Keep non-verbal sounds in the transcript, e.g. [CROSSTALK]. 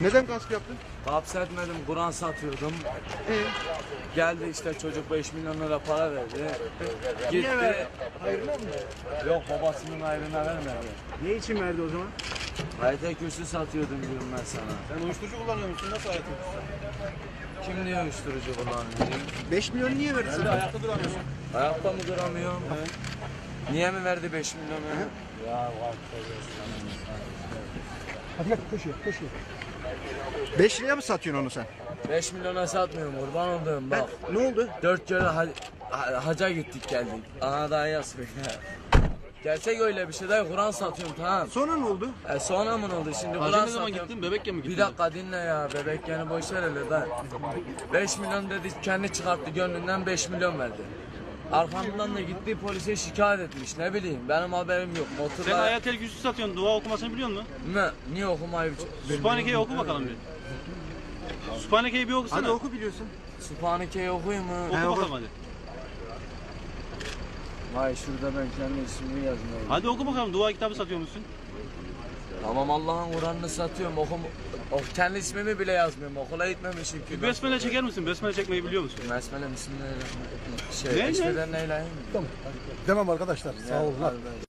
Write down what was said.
Neden gasp yaptın? Hapsetmedim, Kur'an satıyordum. Ee, Geldi işte çocuk 5 milyon lira para verdi. Gitti. Niye verdi? Mı? Yok babasının ayrına vermedi. Ne için verdi o zaman? Hayata kürsü satıyordum diyorum ben sana. Sen uyuşturucu kullanıyor musun? Nasıl hayatın? Kim diyor uyuşturucu kullanıyor? 5 milyonu niye verdi sana? Ayakta duramıyorsun. Ayakta mı duramıyorum? Niye mi verdi 5 milyonu? Ya 5 liraya mı satıyorsun onu sen? 5 milyona satmıyorum kurban olduğum bak. Ne oldu? 4 kere ha- ha- haca gittik geldik. Ana daha yazmıyor [LAUGHS] ya. Gerçek öyle bir şey değil. Kur'an satıyorum tamam. Sonra ne oldu? E sonra mı ne oldu şimdi? Hacı Kur'an ne zaman satıyorum. gittin? Bebekken mi gittin? Bir dakika dinle ya bebek yani boş ver hele da. 5 milyon dedi kendi çıkarttı gönlünden 5 milyon verdi. Arkamdan da gitti polise şikayet etmiş ne bileyim benim haberim yok. Sen Motorla Ayatel güçlü satıyorsun. Dua okumasını biliyor musun? ne? Niye okumayı Sübhaneke'yi oku bakalım bir. Sübhaneke'yi bir okusana. Hadi oku biliyorsun. Sübhaneke'yi okuyayım mı? Oku bakalım hadi. Vay şurada ben kendi ismimi yazmayayım. Hadi oku bakalım. Dua kitabı satıyor musun? Tamam Allah'ın Kur'an'ını satıyorum okum o, kendi ismimi bile yazmıyorum okula gitmemişim ki. Bir besmele çeker misin? Besmele çekmeyi biliyor musun? Besmele bismillahirrahmanirrahim. Ne, Şey, ne? neyleyim mi? Demem arkadaşlar. Sağ olun.